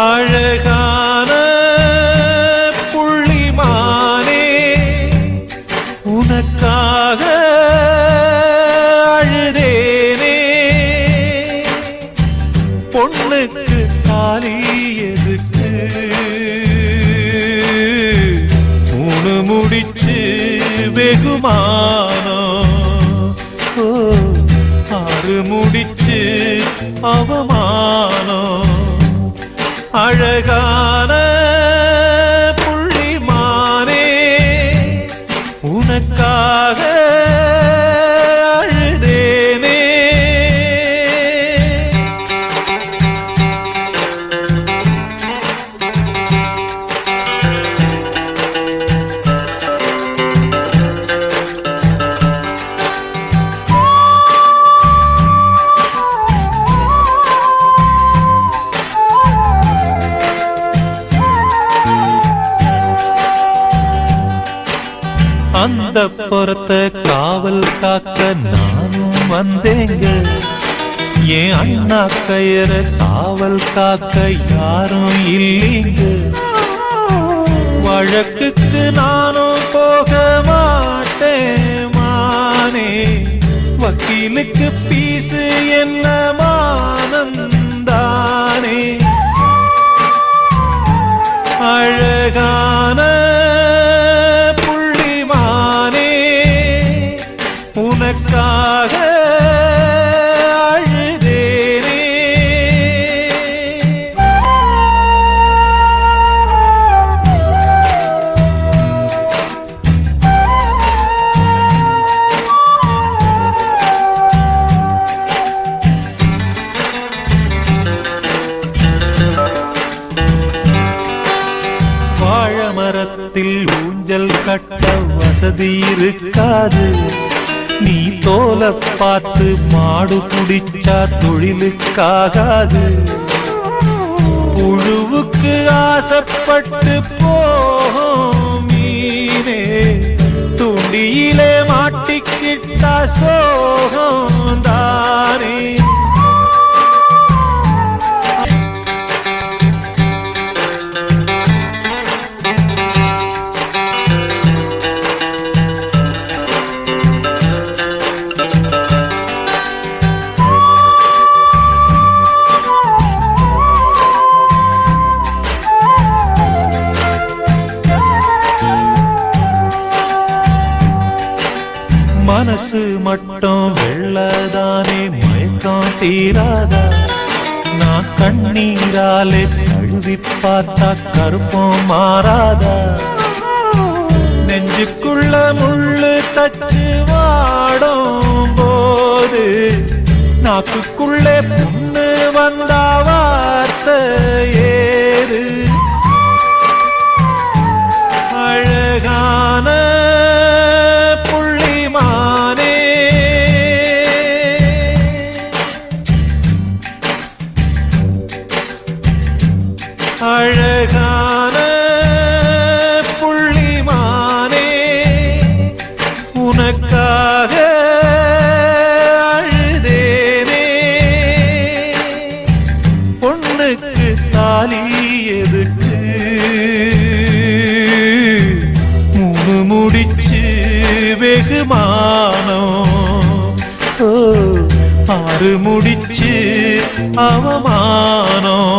அழகான புள்ளிமானே உனக்காக அழுதேனே. பொண்ணுக்கு தாலி எதுக்கு? மூணு முடிச்சு வெகுமானம் ஆறு முடிச்சு அவமானம் அழகான புள்ளிமானே உனக்காக அந்த புறத்த காவல் காக்க நானும் வந்தேங்க. என் அண்ணா கயிற காவல் காக்க யாரும் இல்லைங்க. வழக்குக்கு நானும் போக மாட்டேன் மானே வக்கீலுக்கு பீசு என்ன மானந்தானே அழகான கட்ட வசதி இருக்காது. நீ தோல பார்த்து மாடு குடிச்சா தொழிலுக்காகாது. புழுவுக்கு ஆசைப்பட்டு போகும் மீனே. துண்டியிலே மாட்டிக்கிட்டா சோகம். மனசு மட்டும் வெள்ளதானே மயக்கம் தீராதா? நான் கண்ணீராலே கழுவி பார்த்தா கருப்பம் மாறாதா? நெஞ்சுக்குள்ள முள்ளு தச்சு வாடும் போது நாக்குக்குள்ளே புண்ணு அழகான புள்ளிமானே உனக்காக அழுதேனே. பொண்ணுக்கு தாலி எதுக்கு? மூணு முடிச்சு வெகுமானம் ஓ, ஆறு முடிச்சு அவமானம்.